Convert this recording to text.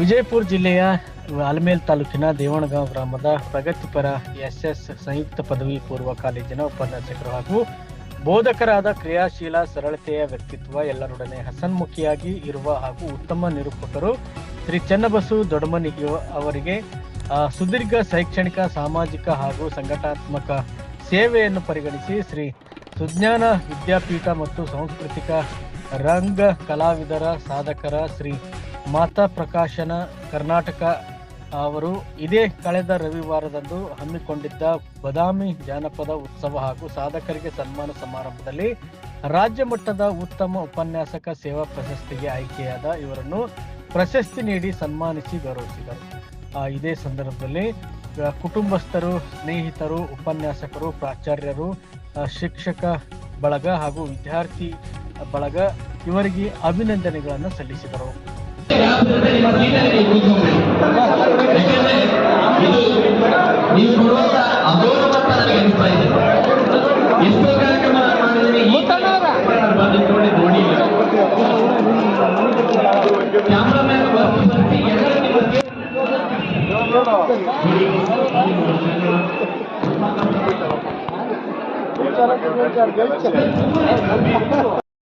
ವಿಜಯಪುರ ಜಿಲ್ಲೆಯ ಆಲ್ಮೇಲ್ ತಾಲೂಕಿನ ದೇವಣಗಾಂವ್ ಗ್ರಾಮದ ಪ್ರಗತಿಪರ ಎಸ್ಎಸ್ ಸಂಯುಕ್ತ ಪದವಿ ಪೂರ್ವ ಕಾಲೇಜಿನ ಉಪನ್ಯಾಸಕರು ಹಾಗೂ ಬೋಧಕರಾದ ಕ್ರಿಯಾಶೀಲ ಸರಳತೆಯ ವ್ಯಕ್ತಿತ್ವ ಎಲ್ಲರೊಡನೆ ಹಸನ್ಮುಖಿಯಾಗಿ ಇರುವ ಹಾಗೂ ಉತ್ತಮ ನಿರೂಪಕರು ಶ್ರೀ ಚನ್ನಬಸು ದೊಡಮನಿ ಅವರಿಗೆ ಸುದೀರ್ಘ ಶೈಕ್ಷಣಿಕ, ಸಾಮಾಜಿಕ ಹಾಗೂ ಸಂಘಟನಾತ್ಮಕ ಸೇವೆಯನ್ನು ಪರಿಗಣಿಸಿ ಶ್ರೀ ಸುಜ್ಞಾನ ವಿದ್ಯಾಪೀಠ ಮತ್ತು ಸಾಂಸ್ಕೃತಿಕ ರಂಗ ಕಲಾವಿದರ ಸಾಧಕರ ಶ್ರೀ ಮಾತಾ ಪ್ರಕಾಶನ ಕರ್ನಾಟಕ ಅವರು ಇದೇ ಕಳೆದ ರವಿವಾರದಂದು ಹಮ್ಮಿಕೊಂಡಿದ್ದ ಬದಾಮಿ ಜಾನಪದ ಉತ್ಸವ ಹಾಗೂ ಸಾಧಕರಿಗೆ ಸನ್ಮಾನ ಸಮಾರಂಭದಲ್ಲಿ ರಾಜ್ಯ ಮಟ್ಟದ ಉತ್ತಮ ಉಪನ್ಯಾಸಕ ಸೇವಾ ಪ್ರಶಸ್ತಿಗೆ ಆಯ್ಕೆಯಾದ ಇವರನ್ನು ಪ್ರಶಸ್ತಿ ನೀಡಿ ಸನ್ಮಾನಿಸಿ ಗೌರವಿಸಿದರು. ಇದೇ ಸಂದರ್ಭದಲ್ಲಿ ಕುಟುಂಬಸ್ಥರು, ಸ್ನೇಹಿತರು, ಉಪನ್ಯಾಸಕರು, ಪ್ರಾಚಾರ್ಯರು ಶಿಕ್ಷಕ ಬಳಗ ಹಾಗೂ ವಿದ್ಯಾರ್ಥಿ ಬಳಗ ಇವರಿಗೆ ಅಭಿನಂದನೆಗಳನ್ನು ಸಲ್ಲಿಸಿದರು. ನೀವು ಕೊಡುವಂತ ಅಗೌರವ ನನಗೆ ಅನಿಸ್ತಾ ಇದೆ ಎಷ್ಟೋ ಕಾರ್ಯಕ್ರಮ ಮಾಡಿದ್ರೆ ಈ ಬಂದಿಟ್ಕೊಂಡು ನೋಡಿಲ್ಲ ಕ್ಯಾಮ್ರಾಮ್ಯಾನ್ ಬರ್ತಿ ಎಲ್ಲರೂ ನಿಮಗೆ